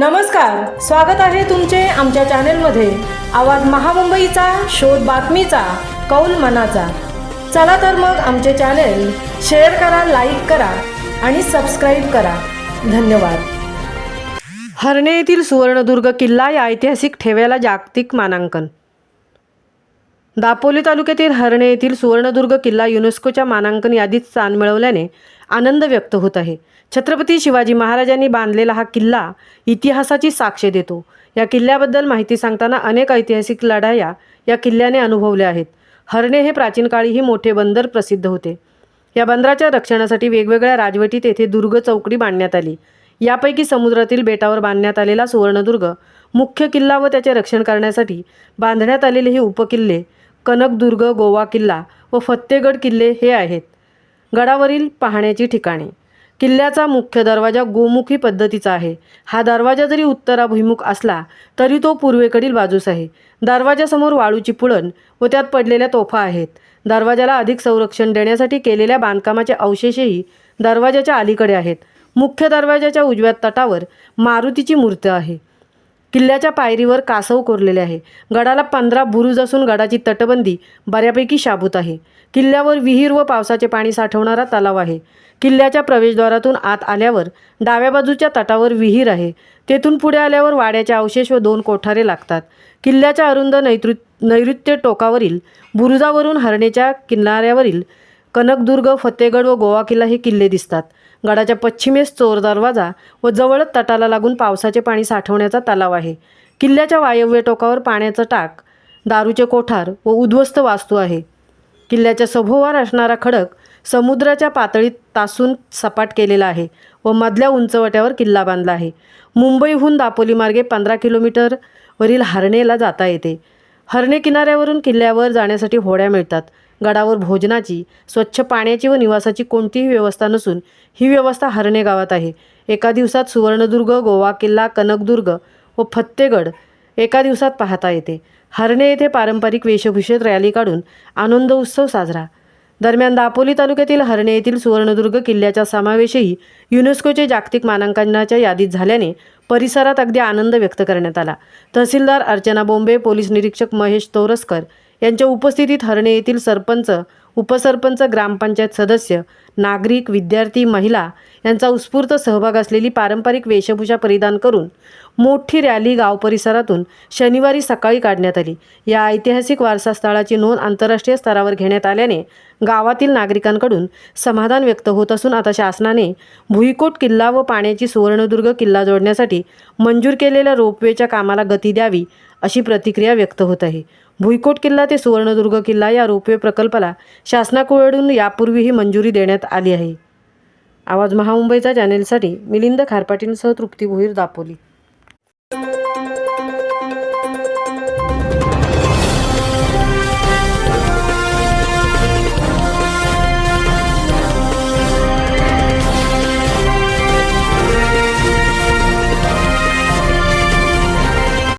नमस्कार स्वागत आहे तुमचे आमच्या चॅनेलमध्ये. आवाज महामुंबईचा शोध बातमीचा कौल मनाचा. चला तर मग आमचे चॅनेल शेअर करा लाईक करा आणि सबस्क्राईब करा. धन्यवाद. हरणे येथील सुवर्णदुर्ग किल्ला या ऐतिहासिक ठेव्याला जागतिक मानांकन. दापोली तालुक्यातील हरणे येथील सुवर्णदुर्ग किल्ला युनेस्कोच्या मानांकन यादीत स्थान मिळवल्याने आनंद व्यक्त होत आहे. छत्रपती शिवाजी महाराजांनी बांधलेला हा किल्ला इतिहासाची साक्ष देतो. या किल्ल्याबद्दल माहिती सांगताना अनेक ऐतिहासिक लढाया या किल्ल्याने अनुभवल्या आहेत. हरणे हे प्राचीन काळीही मोठे बंदर प्रसिद्ध होते. या बंदराच्या रक्षणासाठी वेगवेगळ्या राजवटीत येथे दुर्ग चौकडी बांधण्यात आली. यापैकी समुद्रातील बेटावर बांधण्यात आलेला सुवर्णदुर्ग मुख्य किल्ला व त्याचे रक्षण करण्यासाठी बांधण्यात आलेले हे उपकिल्ले कनकदुर्ग गोवा किल्ला व फत्तेगड किल्ले हे आहेत. गडावरील पाहण्याची ठिकाणे. किल्ल्याचा मुख्य दरवाजा गोमुखी पद्धतीचा आहे. हा दरवाजा जरी उत्तराभिमुख असला तरी तो पूर्वेकडील बाजूस आहे. दरवाजासमोर वाळूची पुळण व त्यात पडलेल्या तोफा आहेत. दरवाजाला अधिक संरक्षण देण्यासाठी केलेल्या बांधकामाचे अवशेषही दरवाजाच्या अलीकडे आहेत. मुख्य दरवाजाच्या उजव्या तटावर मारुतीची मूर्ती आहे. किल्ल्याच्या पायरीवर कासव कोरलेले आहे. गडाला पंधरा बुरुज असून गडाची तटबंदी बऱ्यापैकी शाबूत आहे. किल्ल्यावर विहीर व पावसाचे पाणी साठवणारा तलाव आहे. किल्ल्याच्या प्रवेशद्वारातून आत आल्यावर डाव्या बाजूच्या तटावर विहीर आहे. तेथून पुढे आल्यावर वाड्याचे अवशेष व दोन कोठारे लागतात. किल्ल्याच्या अरुंद नैतृ नैऋत्य टोकावरील बुरुजावरून हरणेच्या किनाऱ्यावरील कनकदुर्ग फतेगड व गोवा किल्ला हे किल्ले दिसतात. गडाच्या पश्चिमेस चोर दरवाजा व जवळच तटाला लागून पावसाचे पाणी साठवण्याचा तलाव आहे. किल्ल्याच्या वायव्य टोकावर पाण्याचं टाक दारूचे कोठार व उद्ध्वस्त वास्तू आहे. किल्ल्याच्या सभोवार असणारा खडक समुद्राच्या पातळीत तासून सपाट केलेला आहे व मधल्या उंचवट्यावर किल्ला बांधला आहे. मुंबईहून दापोली मार्गे पंधरा किलोमीटरवरील हारणेला जाता येते. हरणे किनाऱ्यावरून किल्ल्यावर जाण्यासाठी होड्या मिळतात. गडावर भोजनाची स्वच्छ पाण्याची व निवासाची कोणतीही व्यवस्था नसून ही व्यवस्था हरणे गावात आहे. एका दिवसात सुवर्णदुर्ग गोवा किल्ला कनकदुर्ग व फत्तेगड एका दिवसात पाहता येते. हरणे येथे पारंपरिक वेशभूषेत रॅली काढून आनंद उत्सव साजरा. दरम्यान दापोली तालुक्यातील हरणे येथील सुवर्णदुर्ग किल्ल्याचा समावेशही युनेस्कोचे जागतिक मानांकनाच्या यादीत झाल्याने परिसरात अगदी आनंद व्यक्त करण्यात आला. तहसीलदार अर्चना बोंबे पोलीस निरीक्षक महेश तोरसकर यांच्या उपस्थितीत हरणे येथील सरपंच उपसरपंच ग्रामपंचायत सदस्य नागरिक विद्यार्थी महिला यांचा उत्स्फूर्त सहभाग असलेली पारंपरिक वेशभूषा परिधान करून मोठी रॅली गाव परिसरातून शनिवारी सकाळी काढण्यात आली. या ऐतिहासिक वारसास्थळाची नोंद आंतरराष्ट्रीय स्तरावर घेण्यात आल्याने गावातील नागरिकांकडून समाधान व्यक्त होत असून आता शासनाने भुईकोट किल्ला व पाण्याची सुवर्णदुर्ग किल्ला जोडण्यासाठी मंजूर केलेल्या रोपवेच्या कामाला गती द्यावी अशी प्रतिक्रिया व्यक्त होत आहे. भुईकोट किल्ला ते सुवर्णदुर्ग किल्ला या रोपवे प्रकल्पाला शासनाकडून यापूर्वीही मंजुरी देण्यात आली आहे. आवाज महामुंबईचा चॅनेलसाठी मिलिंद खारपाटींसह तृप्ती भोईर दापोली.